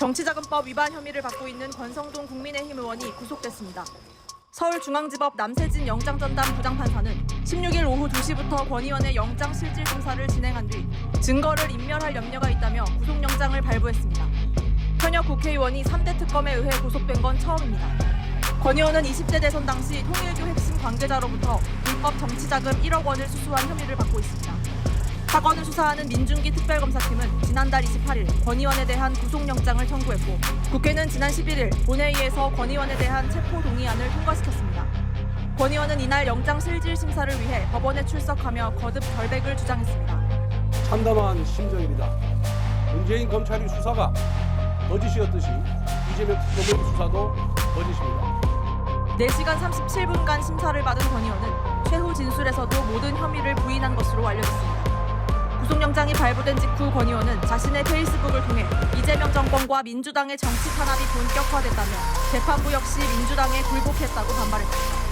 정치자금법 위반 혐의를 받고 있는 권성동 국민의힘 의원이 구속됐습니다. 서울중앙지법 남세진 영장전담 부장판사는 16일 오후 2시부터 권 의원의 영장 실질 심사를 진행한 뒤 증거를 인멸할 염려가 있다며 구속영장을 발부했습니다. 현역 국회의원이 3대 특검에 의해 구속된 건 처음입니다. 권 의원은 20대 대선 당시 통일교 핵심 관계자로부터 불법 정치자금 1억 원을 수수한 혐의를 받고 있습니다. 사건을 수사하는 민중기 특별검사팀은 지난달 28일 권 의원에 대한 구속영장을 청구했고 국회는 지난 11일 본회의에서 권 의원에 대한 체포 동의안을 통과시켰습니다. 권 의원은 이날 영장 실질 심사를 위해 법원에 출석하며 거듭 결백을 주장했습니다. 참담한 심정입니다. 문재인 검찰의 수사가 거짓이었듯이 이재명 특검의 수사도 거짓입니다. 4시간 37분간 심사를 받은 권 의원은 최후 진술에서도 모든 혐의를 부인한 것으로 알려졌습니다. 구속영장이 발부된 직후 권 의원은 자신의 페이스북을 통해 이재명 정권과 민주당의 정치 탄압이 본격화됐다며 재판부 역시 민주당에 굴복했다고 반발했습니다.